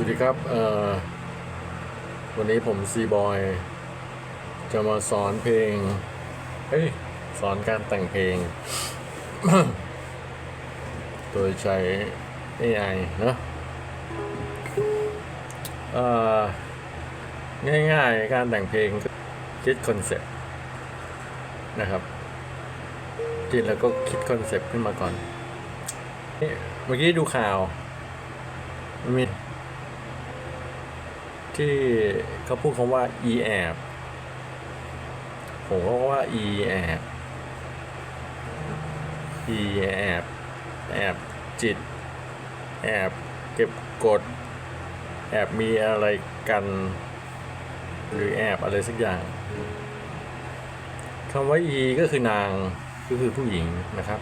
วัสดีครับวันนี้ผมซีบอยจะมาสอนเพลง เฮ้ย สอนการแต่งเพลง โดยใช้ AI เนอะเอ่อง่ายๆ การแต่งเพลงคิดคอนเซ็ปต์นะครับคิดแล้วก็คิดคอนเซ็ปต์ขึ้นมาก่อน เมื่อกี้ดูข่าวมันมี ที่เขาพูดคำว่า e แอบผมก็ว่า e แอบ e แอบแอบจิต แอบเก็บกด แอบมีอะไรกัน หรือแอบอะไรสักอย่างคำว่า e ก็คือนางก็คือผู้หญิงนะครับ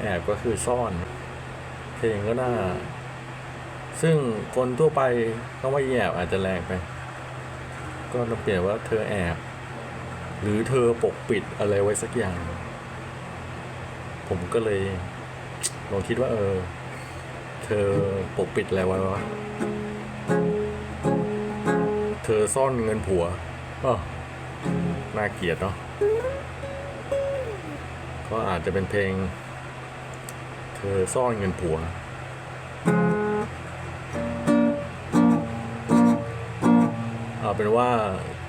แอบก็คือซ่อน เพลงก็น่า ซึ่งคนทั่วไปคำว่าแอบอาจจะแรงไป ก็ต้องเปลี่ยนว่าเธอแอบ หรือเธอปกปิดอะไรไว้สักอย่าง ผมก็เลยลองคิดว่า เออ เธอปกปิดอะไรไว้วะ เธอซ่อนเงินผัวอ้อน่าเกลียดเนาะก็อาจจะเป็นเพลง เธอซ่อนเงินผัว เอาเป็นว่า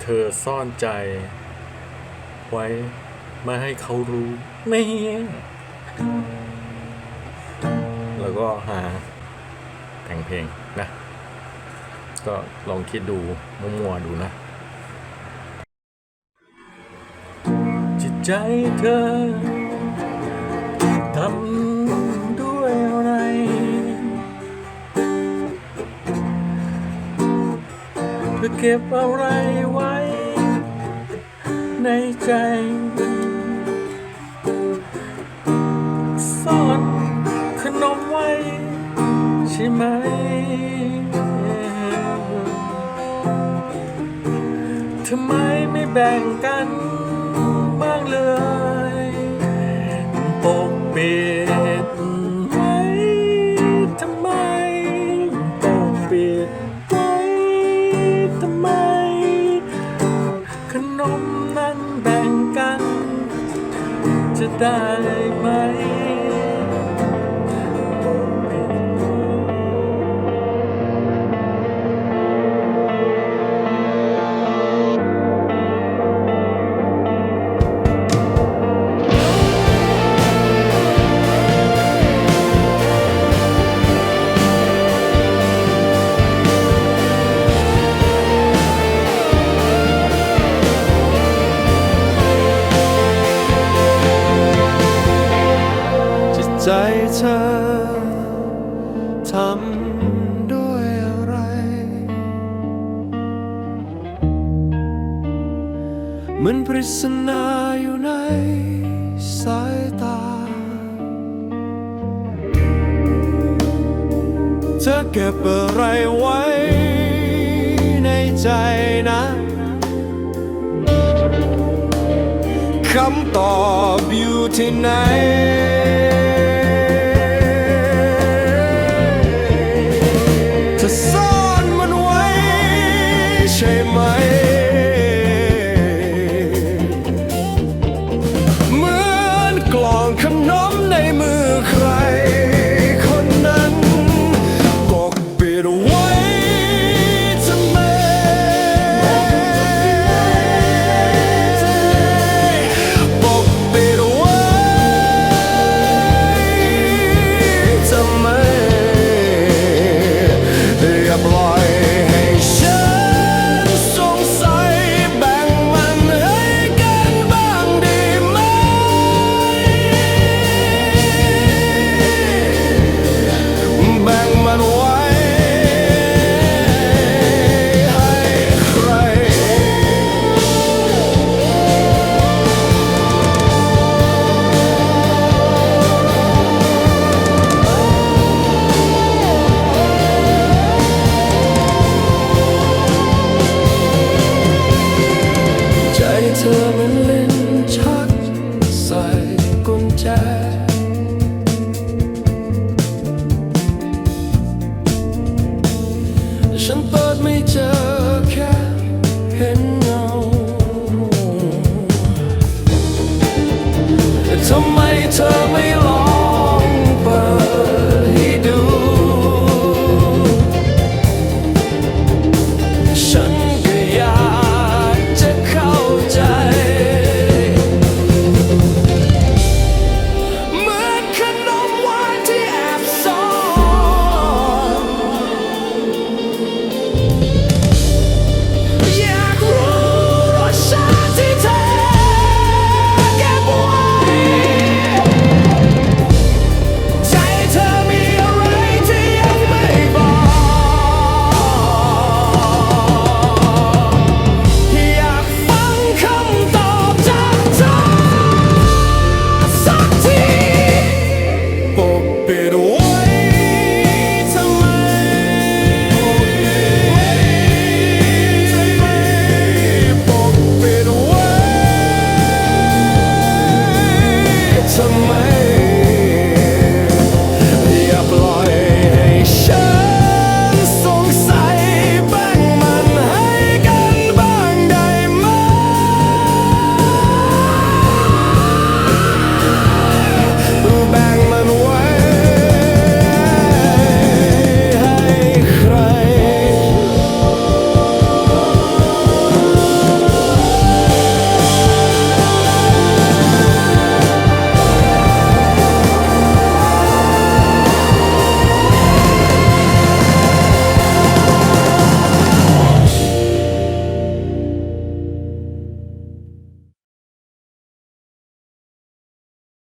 เธอซ่อนใจ ไว้ไม่ให้เขารู้ไม่แล้วก็หาแต่งเพลงนะ ก็ลองคิดดูมั่วๆดูนะ จิตใจเธอทำ เก็บอะไรไว้ ในใจซ่อนขนมไว้ ใช่ไหม ทำไมไม่แบ่งกันบ้างเลยปกปิด ทำไม ขนมนั้นแบ่งกัน จะได้ไหม ทำด้วยอะไร เหมือนปริศนาอยู่ในสายตา เธอเก็บอะไรไว้ในใจนะคำตอบอยู่ที่ไหน ใ